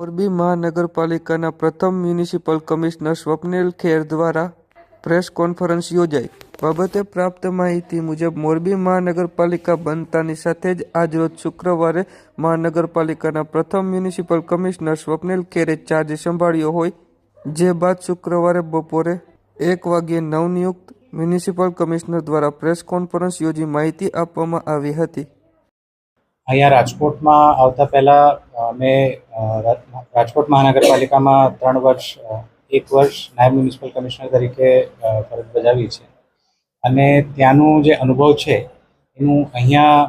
મોરબી મહાનગરપાલિકાના પ્રથમ municipal commissioner Swapnil ખેર દ્વારા પ્રેસ કોન્ફરન્સ યોજાઈ. બાબતે પ્રાપ્ત માહિતી મુજબ, મોરબી મહાનગરપાલિકા બનતાની સાથે જ આજરોજ શુક્રવારે મહાનગરપાલિકાના પ્રથમ municipal commissioner Swapnil Khere charge સંભાળ્યો હોય, જે બાદ શુક્રવારે બપોરે એક વાગ્યે નવનિયુક્ત મ્યુનિસિપલ કમિશનર દ્વારા પ્રેસ કોન્ફરન્સ યોજી માહિતી આપવામાં આવી હતી. અહીંયા રાજકોટમાં આવતા પહેલાં મેં રાજકોટ મહાનગરપાલિકામાં ત્રણ વર્ષ એક વર્ષ નાયબ મ્યુનિસિપલ કમિશનર તરીકે ફરજ બજાવી છે. અને ત્યાંનું જે અનુભવ છે, એનું અહીંયા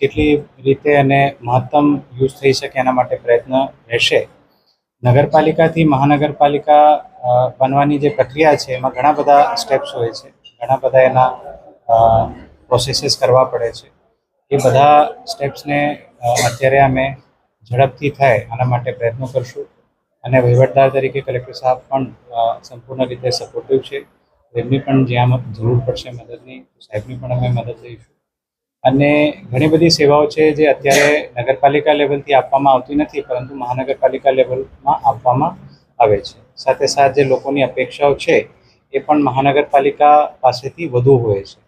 કેટલી રીતે અને મહત્તમ યુઝ થઈ શકે એના માટે પ્રયત્ન રહેશે. નગરપાલિકાથી મહાનગરપાલિકા બનવાની જે પ્રક્રિયા છે, એમાં ઘણા બધા સ્ટેપ્સ હોય છે. ઘણા બધા એના પ્રોસેસીસ કરવા પડે છે. એ બધા સ્ટેપ્સને અત્યારે અમે ઝડપથી થાય આના માટે પ્રયત્નો કરશું. અને વહીવટદાર તરીકે કલેક્ટર સાહેબ પણ સંપૂર્ણ રીતે સપોર્ટિવ છે. એમની પણ જ્યાં જરૂર પડશે મદદની, સાહેબની પણ અમે મદદ લઈશું. અને ઘણી બધી સેવાઓ છે જે અત્યારે નગરપાલિકા લેવલથી આપવામાં આવતી નથી, પરંતુ મહાનગરપાલિકા લેવલમાં આપવામાં આવે છે. સાથે સાથે જે લોકોની અપેક્ષાઓ છે, એ પણ મહાનગરપાલિકા પાસેથી વધુ હોય છે.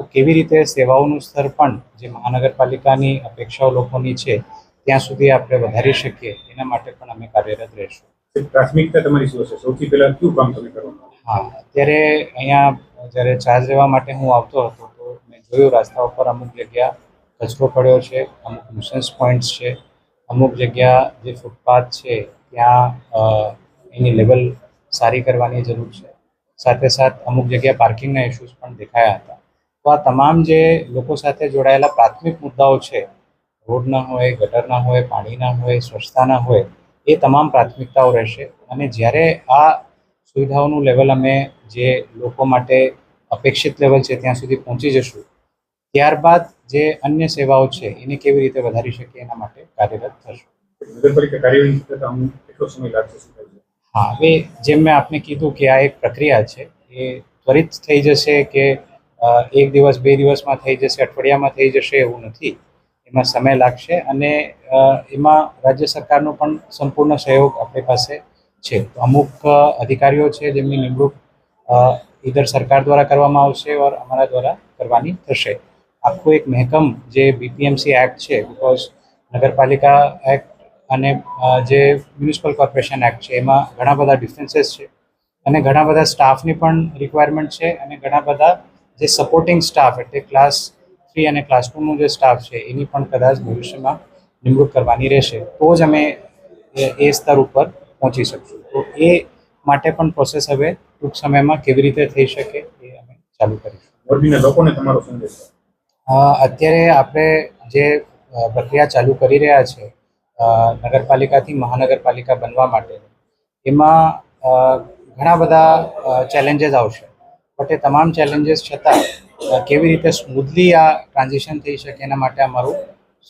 તો કેવી રીતે સેવાઓનું સ્તર પણ જે મહાનગરપાલિકાની અપેક્ષાઓ લોકોની છે ત્યાં સુધી આપણે વધારી શકીએ એના માટે પણ અમે કાર્યરત રહીશું. પ્રાથમિકતા તમારી શું હશે? સૌથી પહેલાં કયું કામ તમે કરો? હા અત્યારે અહીંયા જ્યારે ચાર્જ લેવા માટે હું આવતો હતો તો મેં જોયું રસ્તા ઉપર અમુક જગ્યા કચરો પડ્યો છે અમુક ન્યુસન્સ પોઈન્ટ્સ છે અમુક જગ્યા જે ફૂટપાથ છે ત્યાં એની લેવલ સારી કરવાની જરૂર છે. સાથે સાથ અમુક જગ્યા પાર્કિંગના ઇશ્યુઝ પણ દેખાયા હતા. તો આ તમામ જે લોકો સાથે જોડાયેલા પ્રાથમિક મુદ્દાઓ છે રોડના હોય ગટરના હોય પાણીના હોય સ્વચ્છતાના હોય એ તમામ પ્રાથમિકતાઓ રહેશે. અને જ્યારે આ સુવિધાઓનું લેવલ અમે જે લોકો માટે અપેક્ષિત લેવલ છે ત્યાં સુધી પહોંચી જશું ત્યારબાદ જે અન્ય સેવાઓ છે એને કેવી રીતે વધારી શકીએ એના માટે કાર્યરત થશું. હા હવે જેમ મેં આપને કીધું કે આ એક પ્રક્રિયા છે એ ત્વરિત થઈ જશે કે એક દિવસ, બે દિવસમાં થઈ જશે, અઠવાડિયામાં થઈ જશે એવું નથી. એમાં સમય લાગશે અને એમાં રાજ્ય સરકારનો પણ સંપૂર્ણ સહયોગ આપણી પાસે છે. અમુક અધિકારીઓ છે જેમની નિમણૂક ઇધર સરકાર દ્વારા કરવામાં આવશે ઓર અમારા દ્વારા કરવાની થશે. આખું એક મહેકમ જે બીપીએમસી એક્ટ છે બિકોઝ નગરપાલિકા એક્ટ અને જે મ્યુનિસિપલ કોર્પોરેશન એક્ટ છે, એમાં ઘણા બધા ડિફરન્સીસ છે અને ઘણા બધા સ્ટાફની પણ રિક્વાયરમેન્ટ છે અને ઘણા બધા જે સપોર્ટિંગ સ્ટાફ એટલે ક્લાસ થ્રી અને ક્લાસ ટુનો જે સ્ટાફ છે એની પણ કદાચ ભવિષ્યમાં નિમણૂક કરવાની રહેશે. તો જ અમે એ- સ્તર ઉપર પહોંચી શકશું. તો એ માટે પણ પ્રોસેસ હવે ટૂંક સમયમાં કેવી રીતે થઈ શકે એ અમે ચાલુ કરીશું. લોકોને તમારો સંદેશ અત્યારે આપણે જે પ્રક્રિયા ચાલુ કરી રહ્યા છે નગરપાલિકાથી મહાનગરપાલિકા બનવા માટે એમાં ઘણા બધા ચેલેન્જીસ આવશે. બટ એ તમામ ચેલેન્જીસ છતાં કેવી રીતે સ્મૂથલી આ ટ્રાન્ઝિશન થઈ શકે એના માટે અમારું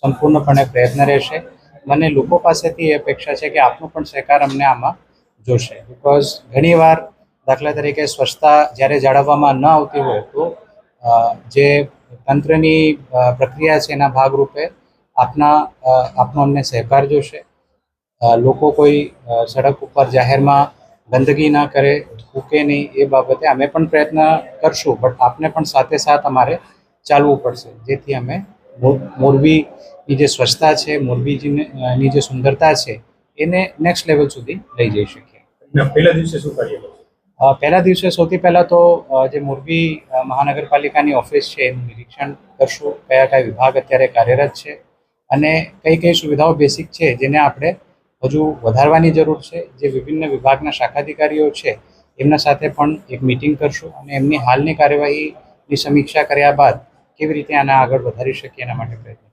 સંપૂર્ણપણે પ્રયત્ન રહેશે. મને લોકો પાસેથી એ અપેક્ષા છે કે આપનો પણ સહકાર અમને આમાં જોશે. બિકોઝ ઘણીવાર દાખલા તરીકે સ્વચ્છતા જ્યારે જાળવવામાં ન આવતી હોય તો જે તંત્રની પ્રક્રિયા છે એના ભાગરૂપે આપના આપનો અમને સહકાર જોશે. લોકો કોઈ સડક ઉપર જાહેરમાં ગંદકી ના કરે થૂકે નહીં એ બાબતે અમે પણ પ્રયત્ન કરશું. બટ આપને પણ સાથે સાથ અમારે ચાલવું પડશે. જેથી અમે મોરબીની જે સ્વચ્છતા છે મોરબીજીની જે સુંદરતા છે એને નેક્સ્ટ લેવલ સુધી લઈ જઈ શકીએ. પહેલા દિવસે શું કરીએ પહેલા દિવસે સૌથી પહેલાં તો જે મોરબી મહાનગરપાલિકાની ઓફિસ છે એનું નિરીક્ષણ કરશું. કયા કયા વિભાગ અત્યારે કાર્યરત છે. અને કઈ કઈ સુવિધાઓ બેસિક છે જેને આપણે હજુ વધારવાની જરૂર છે. જે વિભિન્ન વિભાગના શાખાધિકારીઓ છે, એમના સાથે પણ એક મિટિંગ કરશું અને એમની હાલની કાર્યવાહીની સમીક્ષા કર્યા બાદ કેવી રીતે આને આગળ વધારી શકીએ એના માટે પ્રયત્ન